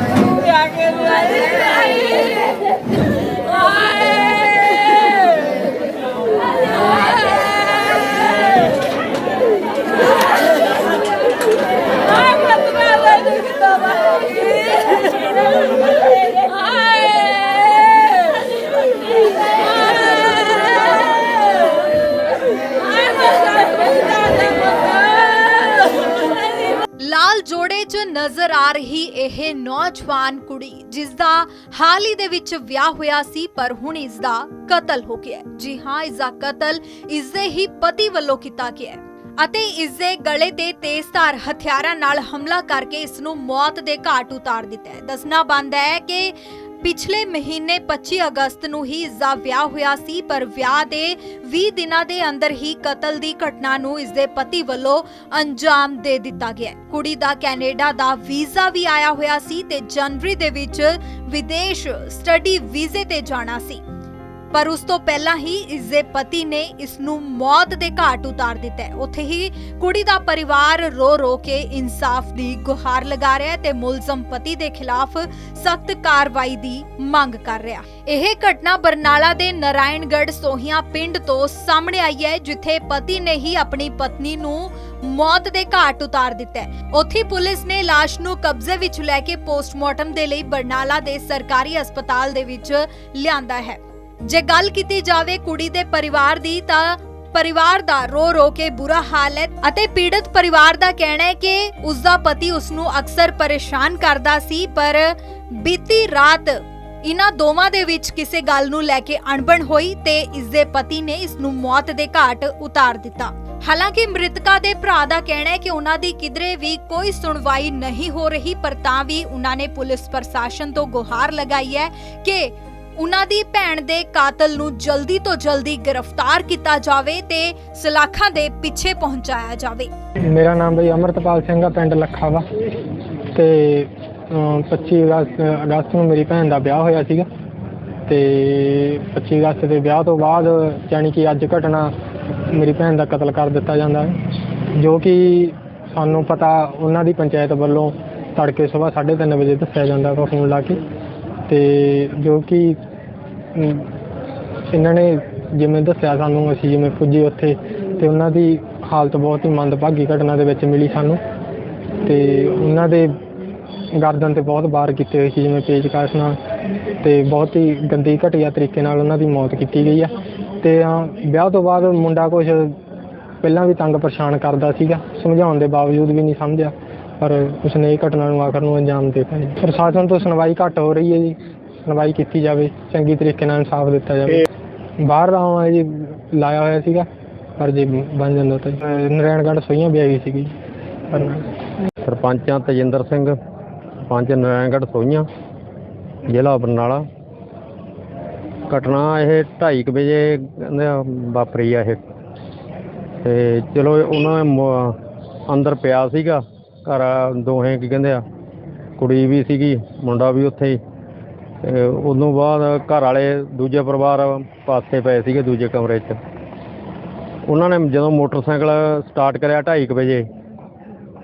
ਤੂੰ ਜੋੜੇ 'ਚ ਨਜ਼ਰ ਆ ਰਹੀ ਇਹ ਨੌਜਵਾਨ ਕੁੜੀ ਜਿਸ ਦਾ ਹਾਲ ਹੀ ਦੇ ਵਿੱਚ ਵਿਆਹ ਹੋਇਆ ਸੀ, ਪਰ ਹੁਣ ਇਸ ਦਾ ਕਤਲ ਹੋ ਗਿਆ ਜੀ ਹਾਂ ਇਸ ਦਾ ਕਤਲ ਇਸ ਦੇ ਹੀ ਪਤੀ ਵੱਲੋਂ ਕੀਤਾ ਗਿਆ ਅਤੇ ਇਸ ਦੇ ਗਲੇ ਤੇ ਤੇਜ਼ਧਾਰ ਹਥਿਆਰਾਂ ਨਾਲ ਹਮਲਾ ਕਰਕੇ ਇਸ ਨੂੰ ਮੌਤ ਦੇ ਘਾਟ ਉਤਾਰ ਦਿੱਤਾ ਹੈ। ਦੱਸਣਾ ਬੰਦ ਹੈ ਕਿ ਪਿਛਲੇ ਮਹੀਨੇ 25 ਅਗਸਤ ਨੂੰ ਹੀ ਇਸ ਦਾ ਵਿਆਹ ਹੋਇਆ ਸੀ, ਪਰ ਵਿਆਹ ਦੇ 20 ਦਿਨਾਂ ਦੇ ਅੰਦਰ ਹੀ ਕਤਲ ਦੀ ਘਟਨਾ ਨੂੰ ਇਸ ਦੇ ਪਤੀ ਵੱਲੋਂ ਅੰਜਾਮ ਦੇ ਦਿੱਤਾ ਗਿਆ ਕੁੜੀ ਦਾ ਕੈਨੇਡਾ ਦਾ ਵੀਜ਼ਾ ਵੀ ਆਇਆ ਹੋਇਆ ਸੀ ਤੇ ਜਨਵਰੀ ਦੇ ਵਿੱਚ ਵਿਦੇਸ਼ ਸਟੱਡੀ ਵੀਜ਼ੇ ਤੇ ਜਾਣਾ ਸੀ। ਪਰ ਉਸ ਤੋਂ ਪਹਿਲਾਂ ਹੀ ਇਸ ਦੇ ਪਤੀ ਨੇ ਇਸ ਨੂੰ ਮੌਤ ਦੇ ਘਾਟ ਉਤਾਰ ਦਿੱਤਾ ਹੈ। ਉੱਥੇ ਹੀ ਕੁੜੀ ਦਾ ਪਰਿਵਾਰ ਰੋ ਰੋ ਕੇ ਇਨਸਾਫ ਦੀ ਗੁਹਾਰ ਲਗਾ ਰਿਹਾ ਹੈ ਤੇ ਮੁਲਜ਼ਮ ਪਤੀ ਦੇ ਖਿਲਾਫ ਸਖਤ ਕਾਰਵਾਈ ਦੀ ਮੰਗ ਕਰ ਰਿਹਾ ਇਹ ਘਟਨਾ ਬਰਨਾਲਾ ਦੇ ਨਾਰਾਇਣਗੜ੍ਹ ਸੋਹੀਆਂ ਪਿੰਡ ਤੋਂ ਸਾਹਮਣੇ ਆਈ ਹੈ, ਜਿੱਥੇ ਪਤੀ ਨੇ ਹੀ ਆਪਣੀ ਪਤਨੀ ਨੂੰ ਮੌਤ ਦੇ ਘਾਟ ਉਤਾਰ ਦਿੱਤਾ ਹੈ। ਉੱਥੇ ਪੁਲਿਸ ਨੇ ਲਾਸ਼ ਨੂੰ ਕਬਜ਼ੇ ਵਿੱਚ ਲੈ ਕੇ ਪੋਸਟਮਾਰਟਮ ਦੇ ਲਈ ਬਰਨਾਲਾ ਦੇ ਸਰਕਾਰੀ ਹਸਪਤਾਲ ਦੇ ਵਿੱਚ ਲਿਆਂਦਾ ਹੈ। ਜੇ ਗੱਲ ਕੀਤੀ ਜਾਵੇ ਕੁੜੀ ਦੇ ਪਰਿਵਾਰ ਦੀ, ਤਾਂ ਪਰਿਵਾਰ ਦਾ ਰੋ ਰੋ ਕੇ ਬੁਰਾ ਹਾਲ ਹੈ ਅਤੇ ਪੀੜਤ ਪਰਿਵਾਰ ਦਾ ਕਹਿਣਾ ਹੈ ਕਿ ਉਸ ਦਾ ਪਤੀ ਉਸ ਨੂੰ ਅਕਸਰ ਪਰੇਸ਼ਾਨ ਕਰਦਾ ਸੀ, ਪਰ ਬੀਤੀ ਰਾਤ ਇਹਨਾਂ ਦੋਵਾਂ ਦੇ ਵਿੱਚ ਕਿਸੇ ਗੱਲ ਨੂੰ ਲੈ ਕੇ ਅਣਬਣ ਹੋਈ ਤੇ ਇਸ ਦੇ ਪਤੀ ਨੇ ਇਸ ਨੂੰ ਮੌਤ ਦੇ ਘਾਟ ਉਤਾਰ ਦਿੱਤਾ। ਹਾਲਾਂਕਿ ਮ੍ਰਿਤਕਾ ਦੇ ਭਰਾ ਦਾ ਕਹਿਣਾ ਹੈ ਕਿ ਉਹਨਾਂ ਦੀ ਕਿਧਰੇ ਵੀ ਕੋਈ ਸੁਣਵਾਈ ਨਹੀਂ ਹੋ ਰਹੀ, ਪਰ ਤਾਂ ਵੀ ਉਹਨਾਂ ਨੇ ਪੁਲਿਸ ਪ੍ਰਸ਼ਾਸਨ ਤੋਂ ਗੁਹਾਰ ਲਗਾਈ ਹੈ ਕਿ ਉਹਨਾਂ ਦੀ ਭੈਣ ਦੇ ਕਾਤਲ ਨੂੰ ਜਲਦੀ ਤੋਂ ਜਲਦੀ ਗ੍ਰਿਫਤਾਰ ਕੀਤਾ ਜਾਵੇ ਤੇ ਸਲਾਖਾਂ ਦੇ ਪਿੱਛੇ ਪਹੁੰਚਾਇਆ ਜਾਵੇ। ਮੇਰਾ ਨਾਮ ਬਈ ਅਮਰਤਪਾਲ ਸਿੰਘ ਆ, ਪਿੰਡ ਲੱਖਾ ਵਾ। ਤੇ, ਅਮ 25 ਅਗਸਤ ਅਗਸਤ ਨੂੰ ਮੇਰੀ ਭੈਣ ਦਾ ਵਿਆਹ ਹੋਇਆ ਸੀਗਾ। ਤੇ 25 ਅਗਸਤ ਦੇ ਵਿਆਹ ਤੋਂ ਬਾਅਦ ਯਾਨੀ ਕਿ ਅੱਜ ਘਟਨਾ ਮੇਰੀ ਭੈਣ ਦਾ ਕਤਲ ਕਰ ਦਿੱਤਾ ਜਾਂਦਾ ਹੈ। ਜੋ ਕਿ ਸਾਨੂੰ ਪਤਾ, ਉਹਨਾਂ ਦੀ ਪੰਚਾਇਤ ਵੱਲੋਂ ਤੜਕੇ ਸਵੇਰ 3:30 ਵਜੇ ਦੱਸਿਆ ਜਾਂਦਾ ਵਾ ਫੋਨ ਲਾ ਕੇ। ਤੇ ਜੋ ਕਿ ਇਹਨਾਂ ਨੇ ਜਿਵੇਂ ਦੱਸਿਆ ਸਾਨੂੰ, ਅਸੀਂ ਜਿਵੇਂ ਪੁੱਜੇ ਉੱਥੇ ਅਤੇ ਉਹਨਾਂ ਦੀ ਹਾਲਤ ਬਹੁਤ ਹੀ ਮੰਦਭਾਗੀ ਘਟਨਾ ਦੇ ਵਿੱਚ ਮਿਲੀ ਸਾਨੂੰ। ਅਤੇ ਉਹਨਾਂ ਦੇ ਗਰਦਨ ਤੇ ਬਹੁਤ ਵਾਰ ਕੀਤੇ ਹੋਏ ਸੀ, ਜਿਵੇਂ ਪੇਚਕਸ ਨਾਲ ਅਤੇ ਬਹੁਤ ਹੀ ਗੰਦੀ ਘਟੀਆ ਤਰੀਕੇ ਨਾਲ ਉਹਨਾਂ ਦੀ ਮੌਤ ਕੀਤੀ ਗਈ ਆ। ਅਤੇ ਵਿਆਹ ਤੋਂ ਬਾਅਦ ਮੁੰਡਾ ਕੁਛ ਪਹਿਲਾਂ ਵੀ ਤੰਗ ਪਰੇਸ਼ਾਨ ਕਰਦਾ ਸੀਗਾ, ਸਮਝਾਉਣ ਦੇ ਬਾਵਜੂਦ ਵੀ ਨਹੀਂ ਸਮਝਿਆ। ਪਰ ਉਸਨੇ ਇਹ ਘਟਨਾ ਨੂੰ ਆਖਰ ਨੂੰ ਅੰਜਾਮ ਦੇ ਦਿੱਤਾ ਜੀ। ਪ੍ਰਸ਼ਾਸਨ ਤੋਂ ਸੁਣਵਾਈ ਘੱਟ ਹੋ ਰਹੀ ਹੈ ਜੀ। ਸੁਣਵਾਈ ਕੀਤੀ ਜਾਵੇ, ਚੰਗੀ ਤਰੀਕੇ ਨਾਲ ਇਨਸਾਫ ਦਿੱਤਾ ਜਾਵੇ। ਬਾਹਰ ਦਾ ਹਾਂ ਜੀ, ਲਾਇਆ ਹੋਇਆ ਸੀਗਾ, ਪਰ ਜੇ ਬਣ ਜਾਂਦਾ ਤਾਂ ਅਹ ਸੋਈਆਂ ਵੀ ਆਈ ਸੀਗੀ ਪਰ ਸਰਪੰਚਾਂ ਤਜਿੰਦਰ ਸਿੰਘ ਪੰਚ ਨਾਰਾਇਣਗੜ੍ਹ ਸੋਈਆਂ ਜ਼ਿਲ੍ਹਾ ਬਰਨਾਲਾ। ਘਟਨਾ ਇਹ 2:30 ਵਜੇ ਕਹਿੰਦੇ ਵਾਪਰੀ ਆ ਇਹ। ਤੇ ਚਲੋ ਉਹਨਾਂ ਅੰਦਰ ਪਿਆ ਸੀਗਾ। ਘਰ ਦੋਹੇ ਕੀ ਕਹਿੰਦੇ ਆ ਕੁੜੀ ਵੀ ਸੀਗੀ ਮੁੰਡਾ ਵੀ ਉੱਥੇ ਹੀ। ਤੇ ਉਦੋਂ ਬਾਅਦ ਘਰ ਵਾਲੇ ਦੂਜੇ ਪਰਿਵਾਰ ਪਾਸੇ ਪਏ ਸੀਗੇ ਦੂਜੇ ਕਮਰੇ 'ਚ। ਉਹਨਾਂ ਨੇ ਜਦੋਂ ਮੋਟਰਸਾਈਕਲ ਸਟਾਰਟ ਕਰਿਆ 2:30 ਵਜੇ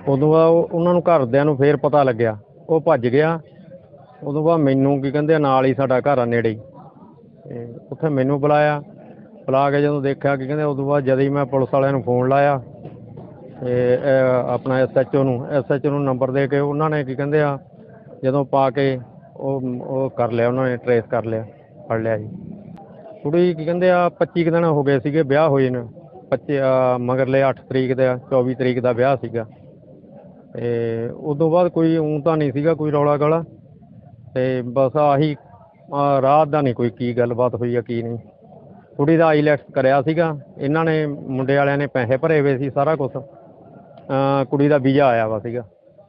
ਉਦੋਂ ਬਾਅਦ ਉਹ- ਉਹਨਾਂ ਨੂੰ ਘਰਦਿਆਂ ਨੂੰ ਫੇਰ ਪਤਾ ਲੱਗਿਆ। ਉਹ ਭੱਜ ਗਿਆ। ਉਦੋਂ ਬਾਅਦ ਮੈਨੂੰ ਕੀ ਕਹਿੰਦੇ ਆ, ਨਾਲ ਹੀ ਸਾਡਾ ਘਰ ਆ ਨੇੜੇ। ਹੀ ਤੇ ਉੱਥੇ ਮੈਨੂੰ ਬੁਲਾਇਆ। ਬੁਲਾ ਕੇ ਜਦੋਂ ਦੇਖਿਆ ਕੀ ਕਹਿੰਦੇ ਉਦੋਂ ਬਾਅਦ ਜਦ ਹੀ ਮੈਂ ਪੁਲਿਸ ਵਾਲਿਆਂ ਨੂੰ ਫੋਨ ਲਾਇਆ ਤੇ ਇਹ ਆਪਣਾ ਐਸਐਚਓ ਨੂੰ ਐਸਐਚਓ ਨੂੰ ਨੰਬਰ ਦੇ ਕੇ ਉਹਨਾਂ ਨੇ ਕੀ ਕਹਿੰਦੇ ਆ, ਜਦੋਂ ਪਾ ਕੇ ਉਹ ਉਹ ਕਰ ਲਿਆ, ਉਹਨਾਂ ਨੇ ਟਰੇਸ ਕਰ ਲਿਆ, ਫੜ ਲਿਆ ਜੀ। ਕੁੜੀ ਕੀ ਕਹਿੰਦੇ ਆ 25 ਕੁ ਦਿਨ ਹੋ ਗਏ ਸੀਗੇ ਵਿਆਹ ਹੋਏ ਨੇ 25 ਮਗਰਲੇ 8 ਤਰੀਕ ਦਾ 24 ਤਰੀਕ ਦਾ ਵਿਆਹ ਸੀਗਾ। ਤੇ ਉਦੋਂ ਬਾਅਦ ਕੋਈ ਊਂ ਤਾਂ ਨਹੀਂ ਸੀਗਾ ਕੋਈ ਰੌਲਾ ਗਾਲਾ, ਤੇ ਬਸ ਆਹੀ ਆਹ ਰਾਤ ਦਾ ਨਹੀਂ ਕੋਈ ਕੀ ਗੱਲਬਾਤ ਹੋਈ ਆ, ਕੀ ਨਹੀਂ। ਕੁੜੀ ਦਾ ਆਈਲੈਟਸ ਕਰਿਆ ਸੀਗਾ, ਇਹਨਾਂ ਨੇ, ਮੁੰਡੇ ਵਾਲਿਆਂ ਨੇ ਪੈਸੇ ਭਰੇ ਹੋਏ ਸੀ ਸਾਰਾ ਕੁਝ ਕੁੜੀ ਦਾ ਵੀਜ਼ਾ ਆਇਆ ਵਾ ਸੀਗਾ,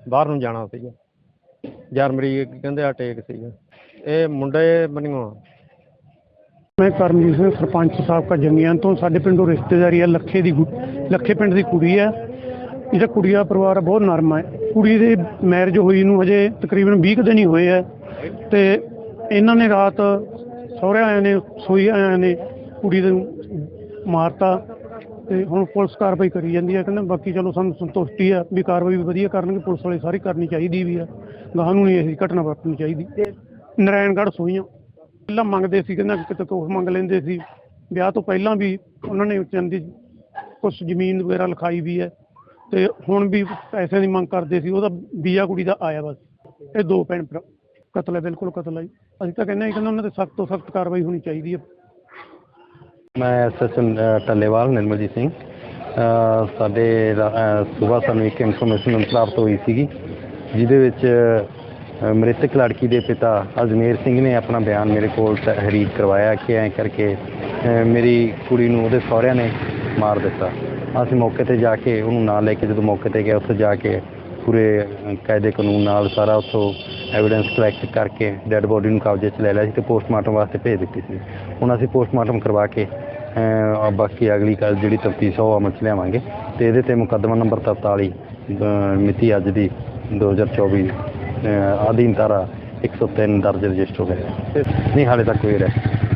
ਬਾਹਰ ਨੂੰ ਜਾਣਾ ਸੀਗਾ। ਜਰਮਨੀ ਕਹਿੰਦੇ ਆ ਟੇਕ ਸੀਗਾ। ਇਹ ਮੁੰਡੇ ਬਣੀਓ ਮੈਂ ਕਰਮਜੀਤ ਸਿੰਘ, ਸਰਪੰਚ ਸਾਬਕਾ ਜੰਗੀਆਂ ਤੋਂ, ਸਾਡੇ ਪਿੰਡੋਂ ਰਿਸ਼ਤੇਦਾਰੀ ਆ, ਲੱਖੇ ਦੀ ਗੁ- ਲੱਖੇ ਪਿੰਡ ਦੀ ਕੁੜੀ ਆ। ਇਹਦਾ ਕੁੜੀ ਦਾ ਪਰਿਵਾਰ ਬਹੁਤ ਨਰਮ ਹੈ ਕੁੜੀ ਦੇ ਮੈਰਿਜ ਹੋਈ ਨੂੰ ਹਜੇ ਤਕਰੀਬਨ 20 ਕੁ ਦਿਨ ਹੀ ਹੋਏ ਆ। ਤੇ ਇਹਨਾਂ ਨੇ ਰਾਤ ਸਹੁਰੇ ਆਇਆਂ ਨੇ, ਸੋਈ ਆਇਆਂ ਨੇ ਕੁੜੀ ਨੂੰ ਮਾਰਤਾ। ਤੇ ਹੁਣ ਪੁਲਿਸ ਕਾਰਵਾਈ ਕਰੀ ਜਾਂਦੀ ਹੈ। ਕਹਿੰਦੇ ਬਾਕੀ ਚਲੋ ਸਾਨੂੰ ਸੰਤੁਸ਼ਟੀ ਆ ਵੀ ਕਾਰਵਾਈ ਵੀ ਵਧੀਆ ਕਰਨਗੇ। ਪੁਲਿਸ ਵਾਲੇ ਸਾਰੀ ਕਰਨੀ ਚਾਹੀਦੀ ਵੀ ਆ ਗਾਹਾਂ ਨੂੰ ਨਹੀਂ ਇਹ ਘਟਨਾ ਵਾਪਰਨੀ ਚਾਹੀਦੀ। ਨਾਰਾਇਣਗੜ੍ਹ ਸੋਈਆਂ। ਪਹਿਲਾਂ ਮੰਗਦੇ ਸੀ ਕਹਿੰਦਾ ਕਿਤੇ ਕੁਛ ਮੰਗ ਲੈਂਦੇ ਸੀ। ਵਿਆਹ ਤੋਂ ਪਹਿਲਾਂ ਵੀ ਉਹਨਾਂ ਨੇ ਚੰਦੀ ਕੁਛ ਜ਼ਮੀਨ ਵਗੈਰਾ ਲਿਖਾਈ ਵੀ ਹੈ। ਤੇ ਹੁਣ ਵੀ ਪੈਸਿਆਂ ਦੀ ਮੰਗ ਕਰਦੇ ਸੀ। ਉਹਦਾ ਬੀਆ ਕੁੜੀ ਦਾ ਆਇਆ ਬਸ। ਇਹ ਦੋ ਭੈਣ ਭਰਾ। ਕਤਲ ਹੈ ਬਿਲਕੁਲ ਕਤਲ ਹੈ। ਅਸੀਂ ਤਾਂ ਕਹਿੰਦੇ ਹਾਂ ਕਿ ਉਹਨਾਂ ਤੇ ਸਖਤ ਤੋਂ ਸਖਤ ਕਾਰਵਾਈ ਹੋਣੀ ਚਾਹੀਦੀ ਹੈ। ਮੈਂ ਐਸਐਸਐਨ ਟੱਲੇਵਾਲ ਨਿਰਮਲਜੀਤ ਸਿੰਘ। ਸਾਡੇ ਸਵੇਰ ਸਾਨੂੰ ਇੱਕ ਇਨਫੋਰਮੇਸ਼ਨ ਪ੍ਰਾਪਤ ਹੋਈ ਸੀਗੀ, ਜਿਹਦੇ ਵਿੱਚ ਮ੍ਰਿਤਕ ਲੜਕੀ ਦੇ ਪਿਤਾ ਅਜਮੇਰ ਸਿੰਘ ਨੇ ਆਪਣਾ ਬਿਆਨ ਮੇਰੇ ਕੋਲ ਤਹਿਰੀਰ ਕਰਵਾਇਆ ਕਿ ਐਂ ਕਰਕੇ ਮੇਰੀ ਕੁੜੀ ਨੂੰ ਉਹਦੇ ਸਹੁਰਿਆਂ ਨੇ ਮਾਰ ਦਿੱਤਾ। ਅਸੀਂ ਮੌਕੇ ਤੇ ਜਾ ਕੇ ਉਹਨੂੰ ਨਾਲ ਲੈ ਕੇ, ਜਦੋਂ ਮੌਕੇ ਤੇ ਗਏ, ਉੱਥੇ ਜਾ ਕੇ ਪੂਰੇ ਕਾਇਦੇ ਕਾਨੂੰਨ ਨਾਲ ਸਾਰਾ ਉੱਥੋਂ ਐਵੀਡੈਂਸ ਕਲੈਕਟ ਕਰਕੇ ਡੈੱਡ ਬੋਡੀ ਨੂੰ ਕਬਜ਼ੇ 'ਚ ਲੈ ਲਿਆ ਸੀ ਤੇ ਪੋਸਟਮਾਰਟਮ ਵਾਸਤੇ ਭੇਜ ਦਿੱਤੀ ਸੀ। ਹੁਣ ਅਸੀਂ ਪੋਸਟਮਾਰਟਮ ਕਰਵਾ ਕੇ ਬਾਕੀ ਅਗਲੀ ਕੱਲ ਜਿਹੜੀ ਤਫਤੀਸ਼ ਆ ਉਹ ਅਮਲ 'ਚ ਲਿਆਵਾਂਗੇ ਤੇ ਇਹਦੇ ਤੇ ਮੁਕੱਦਮਾ ਨੰਬਰ 43 ਮਿਤੀ ਅੱਜ ਦੀ 2024 ਅ, ਅਧੀਨ ਧਾਰਾ 103 ਦਰਜ ਰਜਿਸਟਰ ਹੋਇਆ ਹੈ। ਨਹੀਂ ਹਾਲੇ ਤੱਕ ਕੋਈ ਅਰੈਸਟ